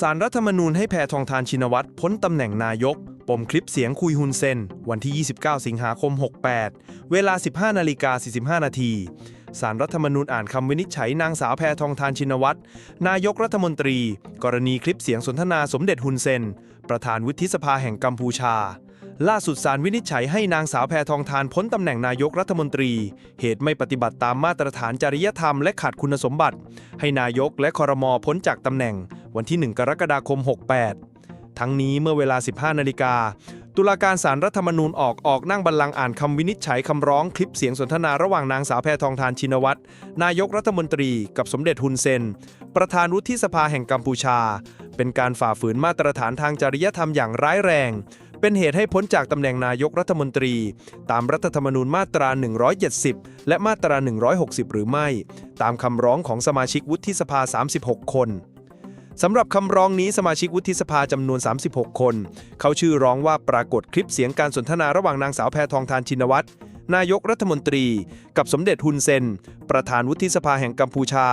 สารรัฐธรรมนูญให้แพทองทานชินวัตรพ้นตำแหน่งนายก ปมคลิปเสียงคุยฮุนเซน วันที่ 29 สิงหาคม 68 เวลา 15 นาฬิกา 45 นาทีสารรัฐธรรมนูญอ่านคำวินิจฉัยนางสาวแพทองทานชินวัตรนายกรัฐมนตรี กรณีคลิปเสียงสนทนาสมเด็จฮุนเซน ประธานวุฒิสภาแห่งกัมพูชา ล่าสุดสารวินิจฉัยให้นางสาวแพทองทานพ้นตำแหน่งนายกรัฐมนตรี เหตุไม่ปฏิบัติตามมาตรฐานจริยธรรมและขาดคุณสมบัติ ให้นายกและคอรมอพ้นจากตำแหน่ง วันที่ 1 กรกฎาคม 68 ทั้งนี้เมื่อเวลา 15 นาฬิกา ตุลาการศาลรัฐธรรมนูญออกออกนั่งบัลลังก์อ่านคำวินิจฉัยคำร้องคลิปเสียงสนทนาระหว่างนางสาวแพทองทานชินวัตร นายกรัฐมนตรี กับสมเด็จฮุนเซน ประธานวุฒิสภาแห่งกัมพูชา เป็นการฝ่าฝืนมาตรฐานทางจริยธรรมอย่างร้ายแรง เป็นเหตุให้พ้นจากตำแหน่งนายกรัฐมนตรี ตามรัฐธรรมนูญมาตรา 170 และมาตรา 160 หรือไม่ ตามคำร้องของสมาชิกวุฒิสภา 36 คน สำหรับคำร้องนี้สมาชิกวุฒิสภาจำนวน 36 คน เขาชื่อร้องว่าปรากฏคลิปเสียงการสนทนาระหว่างนางสาวแพทองทานชินวัตรนายกรัฐมนตรี กับสมเด็จฮุนเซน ประธานวุฒิสภาแห่งกัมพูชา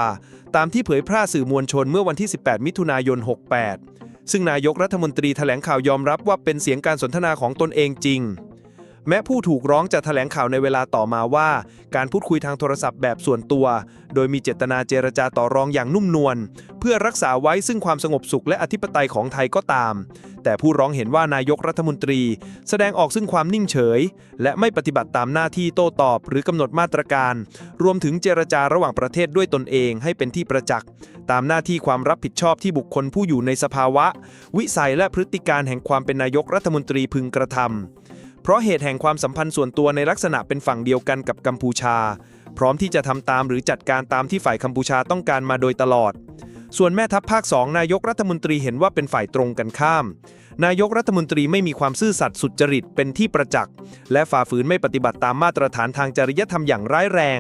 ตามที่เผยแพร่สื่อมวลชนเมื่อวันที่ 18 มิถุนายน 68 ซึ่งนายกรัฐมนตรีแถลงข่าวยอมรับว่าเป็นเสียงการสนทนาของตนเองจริง แม้ผู้ถูกร้องจะแถลงข่าวในเวลาต่อมาว่า การพูดคุยทางโทรศัพท์แบบส่วนตัว โดยมีเจตนาเจรจาต่อรองอย่างนุ่มนวลเพื่อรักษาไว้ซึ่งความสงบสุขและอธิปไตยของไทยก็ตาม แต่ผู้ร้องเห็นว่านายกรัฐมนตรี แสดงออกซึ่งความนิ่งเฉย และไม่ปฏิบัติตามหน้าที่โต้ตอบ หรือกำหนดมาตรการ รวมถึงเจรจาระหว่างประเทศด้วยตนเองให้เป็นที่ประจักษ์ตามหน้าที่ความรับผิดชอบที่บุคคลผู้อยู่ในสภาวะ วิสัยและพฤติการแห่งความเป็นนายกรัฐมนตรีพึงกระทำ เพราะเหตุแห่งความสัมพันธ์ส่วนตัวในลักษณะเป็นฝั่งเดียวกันกับกัมพูชา พร้อมที่จะทำตามหรือจัดการตามที่ฝ่ายกัมพูชาต้องการมาโดยตลอด ส่วนแม่ทัพภาคสองนายกรัฐมนตรีเห็นว่าเป็นฝ่ายตรงกันข้าม นายกรัฐมนตรีไม่มีความซื่อสัตย์สุจริตเป็นที่ประจักษ์ และฝ่าฝืนไม่ปฏิบัติตามมาตรฐานทางจริยธรรมอย่างร้ายแรง